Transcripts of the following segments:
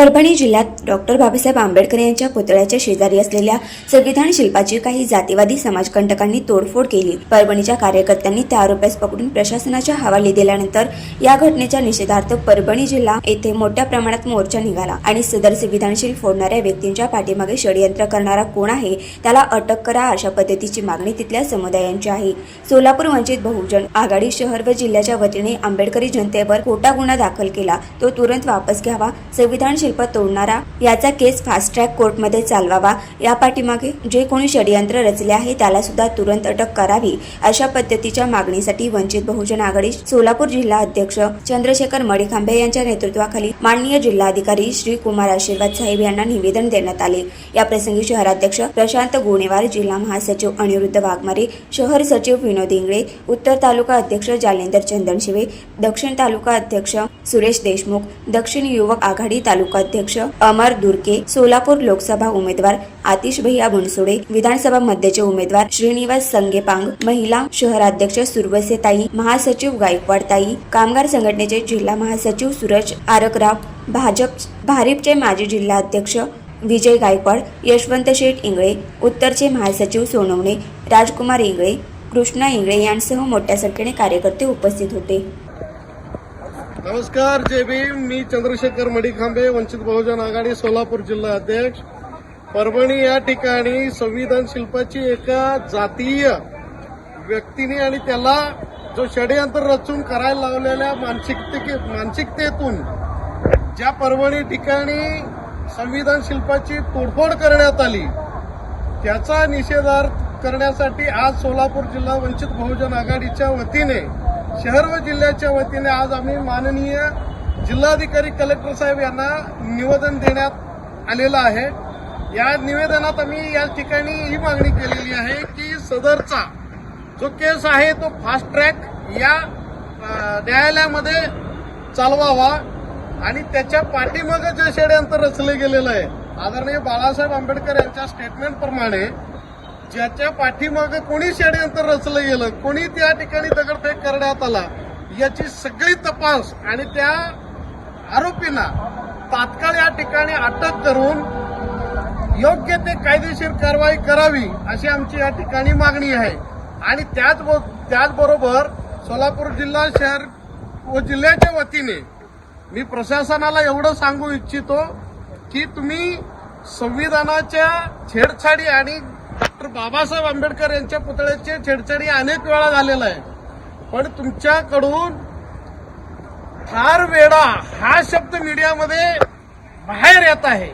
परभणी जिल्ह्यात डॉक्टर बाबासाहेब आंबेडकर यांच्या पुतळ्याच्या शेजारी असलेल्या संविधान शिल्पाची काही जातीवादी समाजकंटकांनी तोडफोड केली. परभणीच्या कार्यकर्त्यांनी त्या आरोपीस पकडून प्रशासनाच्या हवाली दिल्यानंतर या घटनेच्या निषेधार्थ परभणी जिल्हा येथे मोठ्या प्रमाणात मोर्चा निघाला आणि सदर संविधानशील फोडणाऱ्या व्यक्तींच्या पाठीमागे षडयंत्र करणारा कोण आहे त्याला अटक करा अशा पद्धतीची मागणी तिथल्या समुदायांची आहे. सोलापूर वंचित बहुजन आघाडी शहर व जिल्ह्याच्या वतीने आंबेडकरी जनतेवर खोटा गुन्हा दाखल केला तो तुरंत वापस घ्यावा संविधान शिल्प तोडणारा याचा केस फास्ट ट्रॅक कोर्टमध्ये चालवावा. या पाठीमागे जे कोणी षडयंत्र रचले आहे त्याला सुद्धा तुरंत अटक करावी अशा पद्धतीच्या मागणीसाठी वंचित बहुजन आघाडी सोलापूर जिल्हा अध्यक्ष चंद्रशेखर मडिखांबे यांच्या नेतृत्वाखाली माननीय जिल्हाधिकारी श्री कुमार आशीर्वाद साहेब यांना निवेदन देण्यात आले. या प्रसंगी शहराध्यक्ष प्रशांत गुणेवार जिल्हा महासचिव अनिरुद्ध वाघमारे शहर सचिव विनोद इंगळे उत्तर तालुका अध्यक्ष जालेंदर चंदनशिवे दक्षिण तालुका अध्यक्ष सुरेश देशमुख दक्षिण युवक आघाडी तालुका अध्यक्ष अमर दुर्के सोलापूर लोकसभा उमेदवार आतिश भैया बनसोडे विधानसभा मध्यचे उमेदवार श्रीनिवास संगेपांग महिला शहराध्यक्ष सुरवसेताई महासचिव गायकवाडताई कामगार संघटनेचे जिल्हा महासचिव सूरज आरकराव भाजप भारिपचे माजी जिल्हा अध्यक्ष विजय गायकवाड यशवंत शेठ इंगळे उत्तरचे महासचिव सोनवणे राजकुमार इंगळे कृष्णा इंगळे यांसह मोठ्या संख्येने कार्यकर्ते उपस्थित होते. नमस्कार जय भीम. मी चंद्रशेखर मडिखांबे वंचित बहुजन आघाडी सोलापूर जिल्हा अध्यक्ष. परभणी या ठिकाणी संविधान शिल्पाची एका जातीय व्यक्तीने आणि त्याला जो षडयंत्र रचून करायला लावलेल्या मानसिकते मानसिकतेतून ज्या परभणी ठिकाणी संविधान शिल्पाची तोडफोड करण्यात आली त्याचा निषेधार्थ करण्यासाठी आज सोलापूर जिल्हा वंचित बहुजन आघाडीच्या वतीने शहर व जिल्ह्याच्या वतीने आज आम्ही माननीय जिल्हाधिकारी कलेक्टर साहेब यांना निवेदन देण्यात आलेलं आहे. या निवेदनात आम्ही या ठिकाणी ही मागणी केलेली आहे की सदरचा जो केस आहे तो फास्ट ट्रॅक या न्यायालयामध्ये चालवावा आणि त्याच्या पाठीमागं जे षडयंत्र रचलं गेलेलं आहे. आदरणीय बाळासाहेब आंबेडकर यांच्या स्टेटमेंटप्रमाणे ज्याच्या पाठीमागे कोणी षडयंत्र रचलं गेलं कोणी त्या ठिकाणी दगडफेक करण्यात आला याची सगळी तपास आणि त्या आरोपींना तात्काळ या ठिकाणी अटक करून योग्य ते कायदेशीर कारवाई करावी अशी आमची या ठिकाणी मागणी आहे. आणि त्याच त्याचबरोबर सोलापूर जिल्हा शहर व जिल्ह्याच्या वतीने मी प्रशासनाला एवढं सांगू इच्छितो की तुम्ही संविधानाच्या छेडछाडी आणि डॉक्टर बाबासाहेब आंबेडकर यांच्या पुतळ्याचे छेडछाडी अनेक वेळा झालेला आहे. पण तुमच्याकडून फार वेळा हा शब्द मीडियामध्ये बाहेर येत आहे.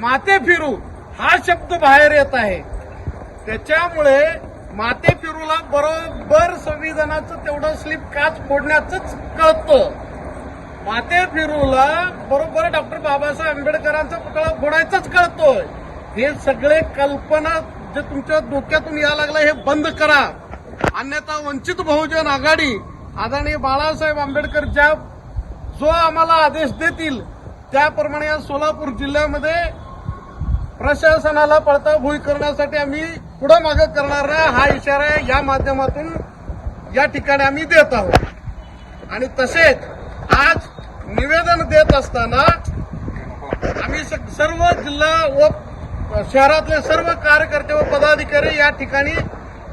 माते फिरू हा शब्द बाहेर येत आहे. त्याच्यामुळे माते फिरूला बरोबर संविधानाचं तेवढं स्लिप काच फोडण्याचंच कळतं. माते फिरूला बरोबर डॉक्टर बाबासाहेब आंबेडकरांचा पुतळा फोडायचाच कळतोय. हे सगळे कल्पना जे तुमच्या डोक्यातून या लागलं हे बंद करा. अन्यथा वंचित बहुजन आघाडी आदरणीय बाळासाहेब आंबेडकर ज्या जो आम्हाला आदेश देतील त्याप्रमाणे या सोलापूर जिल्ह्यामध्ये प्रशासनाला पळताभुई करण्यासाठी आम्ही पुढं मागं करणार हा इशारा या माध्यमातून या ठिकाणी आम्ही देत आहोत. आणि तसेच आज निवेदन देत असताना आम्ही स- सर्व जिल्हा व शहरातले सर्व कार्यकर्ते व पदाधिकारी या ठिकाणी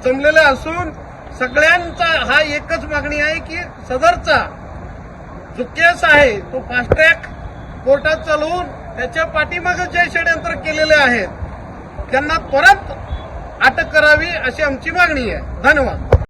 जमलेले असून सगळ्यांचा हा एकच मागणी आहे की सदरचा जो केस आहे तो फास्ट ट्रॅक कोर्टात चालवून त्याच्या पाठीमागे जे षडयंत्र केलेले आहेत त्यांना परत अटक करावी अशी आमची मागणी आहे. धन्यवाद.